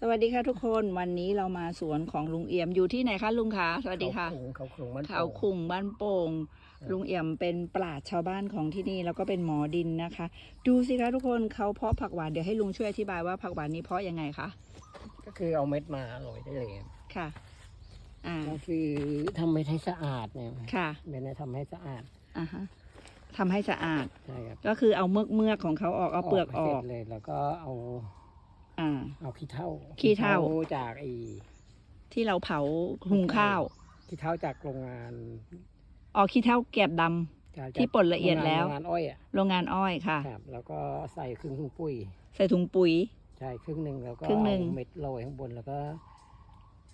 สวัสดีค่ะทุกคนวันนี้เรามาสวนของลุงเอี่ยมอยู่ที่ไหนคะลุงคะสวัสดีค่ะเขาขลุงมันเขาคุงบ้านโป่งลุงเอี่ยมเป็นปราชญ์ชาวบ้านของที่นี่แล้วก็เป็นหมอดินนะคะ ดูสิคะทุกคนเขาเพาะผักหวานเดี๋ยวให้ลุงช่วยอธิบายว่าผักหวานนี้เพาะยังไงคะก็คือเอาเม็ดมาโรยได้เลยค่ะ อ่าก็คือทำเม็ดให้สะอาดเนี่ยค่ะเม็ดเนี่ยทำให้สะอาดอ่าฮะทำให้สะอาดใช่ครับก็คือเอาเมือกเมือกๆของเขาออกเอาเปลือกอให้อสกร็จเลยแล้วก็เอา อ่า เอาขี้เถ้าขี้เถ้า จากไอ้ที่เราเผาหุงข้าว ขี้เถ้าจากโรงงานออกขี้เท่าแกบดำ จากที่ป่นละเอียดแล้วโรงงานอ้อยอะโรงงานอ้อยค่ะ ครับแล้วก็ใส่ครึ่งถุงปุ๋ยใส่ถุงปุ๋ย ใช่ครึ่งหนึ่งแล้วก็ครึ่งหนึ่ง เอาเม็ดโรยข้างบนแล้วก็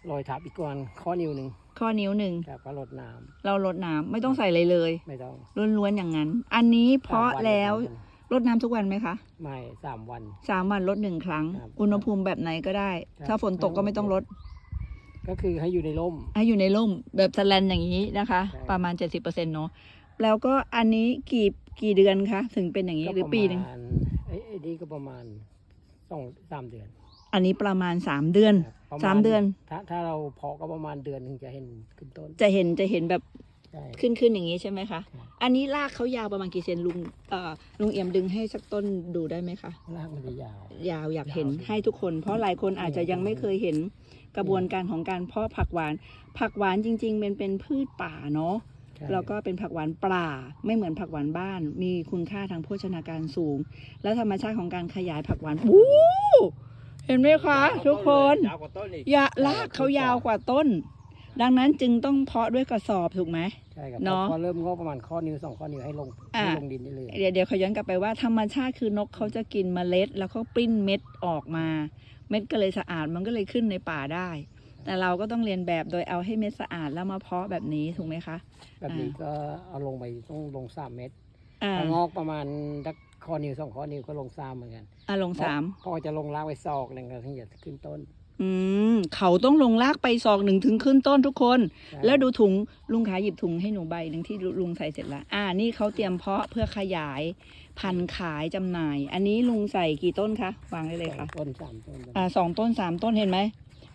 โรยทับอีกก้อนข้อนิ้วหนึ่งข้อนิ้วหนึ่ง ครับก็ลดน้ำเราลดน้ำไม่ต้องใส่เลยเลยไม่ต้องล้วนๆอย่างนั้น อันนี้เพาะสมนแล้วสามน รดน้ำทุกวันไหมคะไม่สามวัน สามวันลดหนึ่งครั้ง ครับอุณหภูมิแบบไหนก็ได้ ครับ ถ้าฝนตกก็ไม่ต้องลดก็คือให้อยู่ในร่ม ให้อยู่ในร่มแบบสแลนอย่างนี้นะคะ ใช่ ประมาณ 70%เนาะแล้วก็อันนี้กี่กี่เดือนคะถึงเป็นอย่างนี้หรือปีหนึ่งก็ประมาณไอ้ไอ้นี่ก็ประมาณสองสามเดือนอันนี้ประมาณ3เดือน ครับประณสามเดือน ถ้าถ้าเราเพาะก็ประมาณเดือนถึงจะเห็นขึ้นต้น จะเห็นจะเห็นแบบ ใช่ ขึ้นขึ้นอย่างนี้ใช่ไหมคะ ครับ อันนี้รากเขายาวประมาณกี่เซนลุงเอ่อลุงเอี่ยมดึงให้สักต้นดูได้ไหมคะ รากมันจะยาว ยาวอยากเห็นยาวให้ทุกคน เพราะหลายคนอาจจะยังไม่เคยเห็นกระบวนการของการเพาะผักหวาน ผักหวานจริงๆเป็นเป็นพืชป่าเนาะ ใช่แล้วก็เป็นผักหวานปลาไม่เหมือนผักหวานบ้าน มีคุณค่าทางโภชนาการสูง และธรรมชาติของการขยายผักหวานวู้เห็นไหมคะ ทุกคน ยาวกว่าต้นอีกยาลากเขายาวกว่าต้น ดังนั้นจึงต้องเพาะด้วยกระสอบถูกไหม ใช่ครับเนอะ พอเริ่มงอกประมาณข้อนิ้วสองข้อนิ้วให้ลงอ่าให้ลงดินได้เลย เดี๋ยวเดี๋ยวขอย้อนกลับไปว่าธรรมชาติคือนกเขาจะกินเมล็ด แล้วก็ปริ้นเม็ดออกมา เม็ดก็เลยสะอาดมันก็เลยขึ้นในป่าได้ แต่เราก็ต้องเรียนแบบโดยเอาให้เม็ดสะอาดแล้วมาเพาะแบบนี้ถูกไหมคะแบบนี้ก็เอาลงไปต้องลงสามเม็ดอ่าถ้างอกประมาณสักข้อนิ้วสองข้อนิ้วก็ลงสามเหมือนกันอ่าลงสามพอจะลงรากไปศอกหนึ่งก็ถึงจะขึ้นต้น อืมเขาต้องลงลากไปศอกหนึ่งถึงขึ้นต้นทุกคนใช่แล้วดูถุงลุงขาหยิบถุงให้หนูใบหนึ่งที่ลุงใส่เสร็จแล้วอ่า นี่เขาเตรียมเพาะเพื่อขยายพันธุ์ขายจำหน่าย อันนี้ลุงใส่กี่ต้นคะวางได้เลยสอค่ะงต้นสามต้นอ่าสองต้นสามต้นเห็นไหม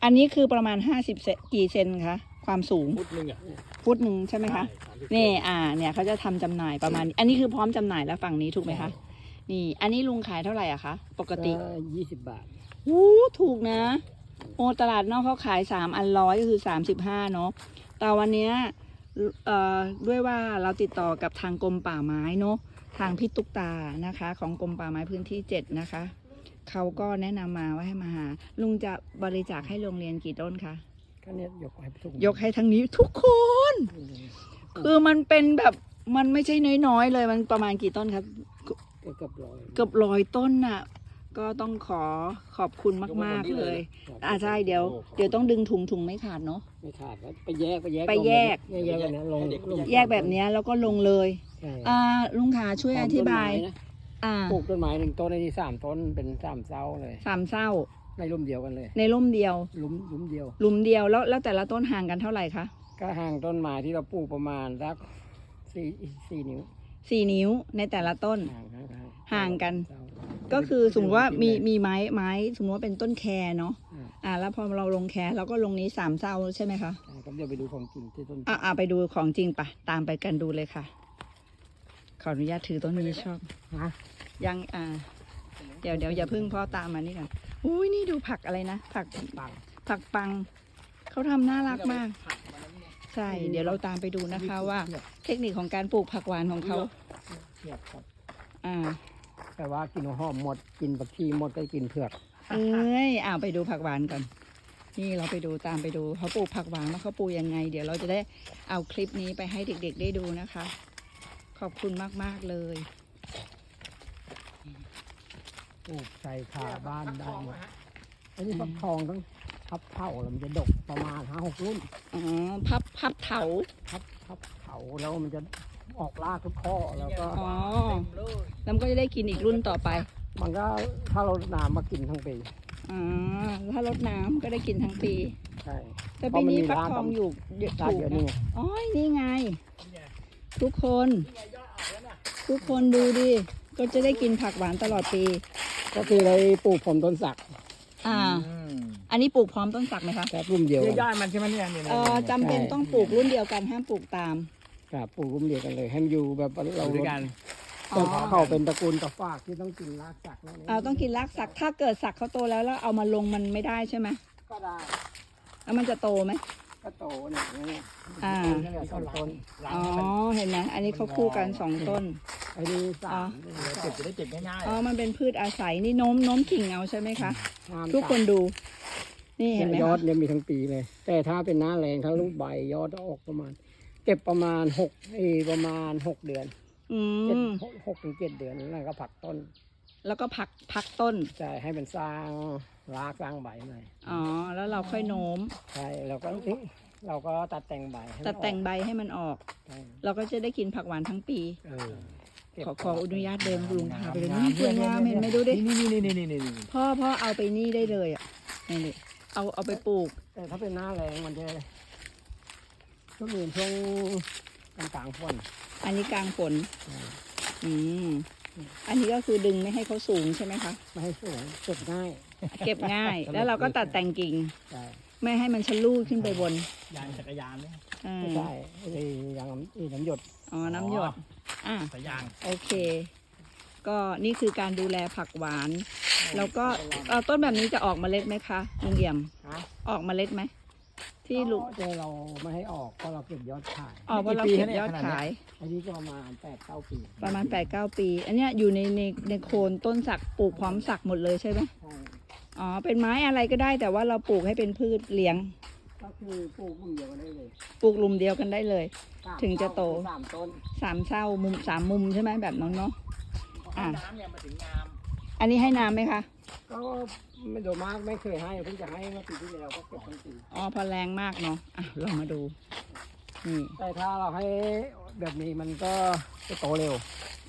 อันนี้คือประมาณห้าสิบเซนกี่เซนคะความสูงฟุตหนึ่งอะฟุตหนึ่งใช่ไหมคะนี่อ่า เนี่ยเขาจะทำจำหน่ายประมาณนี้อันนี้คือพร้อมจำหน่ายแล้วฝั่งนี้ถูกไหมคะนี่ อันนี้ลุงขายเท่าไหร่อะคะปกติยี่สิบบาทวู้ถูกนะ โอตลาดนอกเขาขายสามอันร้อยก็คือสามสิบห้าเนาะแต่วันเนี้ยเอ่อด้วยว่าเราติดต่อกับทางกรมป่าไม้เนาะทางพี่ตุ๊กตานะคะ ของกรมป่าไม้พื้นที่เจ็ดนะคะเขาก็แนะนำมาว่าให้มาหา ลุงจะบริจาคให้โรงเรียนกี่ต้นคะก็เนี่ยยกให้ถุงยกให้ทั้งนี้ทุกคน คือมันเป็นแบบมันไม่ใช่น้อยๆเลยมันประมาณกี่ต้นครับก็เกือบร้อยเกือบร้อยต้นน่ะ ก็ต้องขอขอบคุณมาก ๆ เลย อ่าใช่เดี๋ยว เดี๋ยวต้องดึงถุงถุงไม่ขาดเนาะ ไม่ขาดแล้วไปแยกไปแยกไปแยกลงแยกแบบนี้ลงลงแยกแบบเนี้ยแล้วก็ลงเลย ใช่อ่าลุงขาช่วยอธิบายต้นไม้นะอ่าปลูกต้นไม้หนึ่งต้นในนี้สามต้นเป็นสามเสาเลยสามเศร้า ในร่มเดียวกันเลย ในร่มเดียว หลุมหลุมเดียว หลุมเดียวแล้วแล้วแต่ละต้นห่างกันเท่าไหร่คะ ก็ห่างต้นไม้ที่เราปลูกประมาณสักสี่สี่นิ้วสี่นิ้วในแต่ละต้น ห่างห่างห่างห่างกันเสา ก็คือสมมติว่ามีเป็นมีไม้ไม้สมมติว่าเป็นต้นแครเนาะอ่าอ่า แล้วพอเราลงแครเราก็ลงนี้สามเศร้าใช่ไหมคะอ่าก็เดี๋ยวไปดูของจริงที่ต้นอะอะไปดูของจริงปะตามไปกันดูเลยค่ะ ขออนุญาตถือต้นนี้ชอบฮะยังอ่า เดี๋ยวเดี๋ยวอย่าเพึ่งพ่อตามมานี่ก่อนอุ้ยนี่ดูผักอะไรนะผักปังผักปังเขาทำน่ารักมากใช่ เดี๋ยวเราตามไปดูนะคะว่า เทคนิคของการปลูกผักหวานของเขาเทียบครับอ่า แต่ว่ากินหัวหอมหมดกินผักชีหมดก็กินเผือกเอ้ยอ่าไปดูผักหวานก่อน นี่เราไปดูตามไปดูเขาปลูกผักหวานว่าเขาปลูกยังไง เดี๋ยวเราจะได้เอาคลิปนี้ไปให้เด็ก ๆ ได้ดูนะคะ ขอบคุณมากๆเลยปลูกใส่ขาบ้านได้หมดอันนี้ฟักทองต้องพับเผาแล้วมันจะดกประมาณห้าหกรุ่นอ๋อพับพับเถาพับพับเผาแล้วมันจะ ออกรากทุกข้อแล้วก็ อ๋อแล้วมันก็จะได้กินอีกรุ่นต่อไปมันก็ถ้าเราน้ำมากินทั้งปี อ๋อถ้ารดน้ำก็ได้กินทั้งปี ใช่ แต่ปีนี้เพฟักราะมันมีทองอยู่เยอะรากถูกเยอะนะนี่ไงอ๋อนี่ไง ทุกคน ทุกคนดูดิ ก็จะได้กินผักหวานตลอดปี ก็คือเลยปลูกผมต้นสัก อ่าอืมอันนี้ปลูกพร้อมต้นสักไหมคะครับรุ่มเดียวเยกัอะนยอดมันใช่ไหมเนี่ยเนี่ยเออจำเป็นต้องปลูกรุ่นเดียวกันห้ามปลูกตาม ครับปลูกรุ่มเดียวกันเลย ให้มันอยู่แบบเราเราด้วยกันอ๋อแต่เขาเป็นตระกูลตะฟากที่ต้องกินรากสักนั่นเองเอาต้องกินรากสัก ถ้าเกิดสักเขาโตแล้วแล้วเอามาลงมันไม่ได้ใช่ไหมก็ได้แล้วมันจะโตไหมก็โตเนี่ยเนี่ยอ่าเนี่ยสองต้นล้างอ๋อให้มันเห็นไหมอันนี้เขาคู่กันสองต้น ไอ้นี่สามเก็บจะได้เก็บง่ายอ๋อมันเป็นพืชอาศัยนี่โน้มโน้มกิ่งเอาใช่ไหมคะห้ามทุกคนดู นี่เห็นไหมยอคะดเนี่ยมีทั้งปีเลย แต่ถ้าเป็นหน้าแรงเขาลูกใบยอดจะออกประมาณเก็บประมาณหกเอยประมาณหกเดือนอืเจ็ดมหกหกถึงเจ็ดเดือนแล้วก็ผลักต้นแล้วก็พักพักต้น ใช่ให้มันสร้างรากสร้างใบหน่อยอ๋อ แล้วเราค่อยโน้มใช่แล้วก็เราก็ตัดแต่งใบให้มันตัดแต่งออกใบให้มันออกใช่เราก็จะได้กินผักหวานทั้งปี เออเก็บขอขออนุญาตเดินลุงๆพาไปเลยนี่สวยงามเห็นไหมดูดิ นี่นี่นี่นี่นี่นี่นี่พ่อพ่อเอาไปนี่ได้เลยอะนี่ดิเอาเอาไปปลูกแต่ถ้าเป็นหน้าแรงมันจะ ช่วงอื่นช่วงกลางๆฝนอันนี้กลางฝนอ่าอืมอันนี้ก็คือดึงไม่ให้เขาสูงใช่ไหมคะไม่ให้สูงเก็บง่าย เก็บง่าย แล้วเราก็ตัดแต่งกิ่งใช่ไม่ให้มันชะลูดขึ้นไปบน ยางจักรยานเนี่ยอ่าไม่ใช่ไอ้ยางน้ำไอ้น้ำหยดอ๋อน้ำหยดอะสายยางโอเค ก็นี่คือการดูแลผักหวาน แล้วก็เอ่อต้นแบบนี้จะออกเมล็ดไหมคะลุงเอี่ยมฮะออกเมล็ดไหม ที่ลุงแต่เราไม่ให้ออกเพราะเราเก็บยอดขายออกเพราะเราเก็บยอดขาย อันนี้ก็ประมาณแปดเก้าปี ประมาณ8ปดเปี อันเนี้ยอยู่ในในในโคนต้นสักปลูกพร้อมสักหมดเลยใช่ไหมใช่อ๋อ เป็นไม้อะไรก็ได้แต่ว่าเราปลูกให้เป็นพืชเลี้ยง ก็คือปลูกรุ่มเดียวกันได้เลยปลูกหลุมเดียวกันได้เลยสามถึงจะโต สามต้นสามเศร้ามุมสามมุมใช่ไหมแบบนั้นเนาะ อะ น้ำเนี่ยมาถึงงาม อันนี้ให้น้ำไหมคะ ก็ไม่โดยมากไม่เคยให้เพิ่งจะให้เมื่อปีที่แล้วก็เก็บทั้งปีอ๋อพอแรงมากเนาะอะลองมาดูนี่แต่ถ้าเราให้แบบนี้มันก็จะโตเร็ว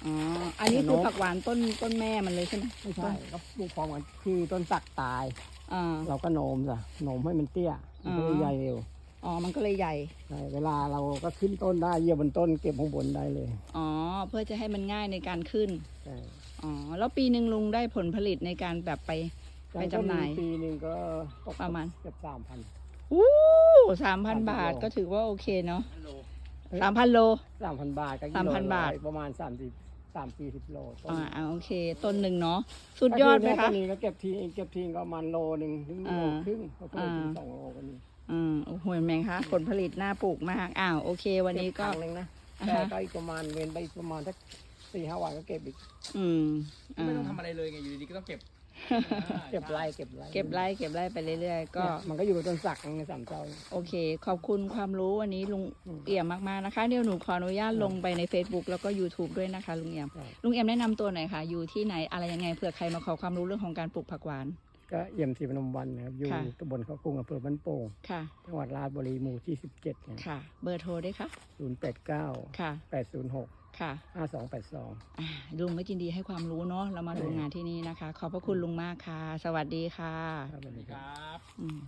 อ๋ออันนี้คือผักหวานต้นต้นแม่มันเลยใช่ไหมไม่ใช่ก็ปลูกพร้อมกันคือต้นสักตายอ่าเราก็โนมจ้ะโนมให้มันเตี้ยมันก็เลยอ๋อใหญ่เร็ว อ๋อ มันก็เลยใหญ่ ใช่เวลาเราก็ขึ้นต้นได้เหยียบบนต้นเก็บข้างบนได้เลยอ๋อ เพื่อจะให้มันง่ายในการขึ้น ใช่อ๋อ แล้วปีหนึ่งลุงได้ผลผลิตในการแบบไป ไปจำหน่ายปีหนึ่งก็ตกประมาณ เกือบสามพัน อู้สามพัน3,000บาทก็ถือว่าโอเคเนาะฮัลโหลสามพันโล สามพันบาทก็กิโล3,000บาทละประมาณสามสิบสามสี่สิบโลต้นอ่าอ่าโอเค ต้นหนึ่งเนาะ สุดยอดไหมก็คะอเนี่ยต้นนี้ก็เก็บทีเก็บทีก็ประมาณโลหนึ่งถึงโลอ่าครึ่งก็เพิ่มถึงอ่าสองโลกันนี้ อืมโอ้โหเห็นไหมคะผลผลิตน่าปลูกมากอ้าวโอเค วันนี้ก็ เบครั้งหนึงนะอ่าแต่ฮะ ก็อีกประมาณเว้นไปอีกประมาณสักสี่ห้าวันก็เก็บอีกอืมอ่าไม่ต้องทำอะไรเลยไงอยู่ดีๆก็ต้องเก็บเก็บไร่เก็บไร่เก็บไร่เก็บไร่ไปเรื่อยๆก็ เนี่ยมันก็อยู่กับต้นสักในสามเจ้า โอเค ขอบคุณความรู้วันนี้ลุงอืมเอี่ยมมากๆนะคะ เดี๋ยวหนูขออนุญาตลงไปใน Facebook แล้วก็ YouTube ด้วยนะคะลุงเอี่ยมใช่ลุงเอี่ยมแนะนำตัวหน่อยค่ะ อยู่ที่ไหนอะไรยังไงเผื่อใครมาขอความรู้เรื่องของการปลูกผักหวาน ก็เยี่ยมศรีพนมวันนะครับอยู่ค่ะ ตำบลเขากรุงอำเภอบ้านโป่งค่ะ จังหวัดราชบุรีหมู่ที่สิบเจ็ดค่ะ เบอร์โทรด้วยค่ะ ศูนย์แปดเก้าค่ะ แปดศูนย์หกค่ะห้าสองแปดสอง อ่าลุงก็ยินดีให้ความรู้เนาะ เรามาดูงานที่นี่นะคะ ขอบพระคุณลุงมากค่ะ สวัสดีค่ะ ครับสวัสดีคครับรับ อืม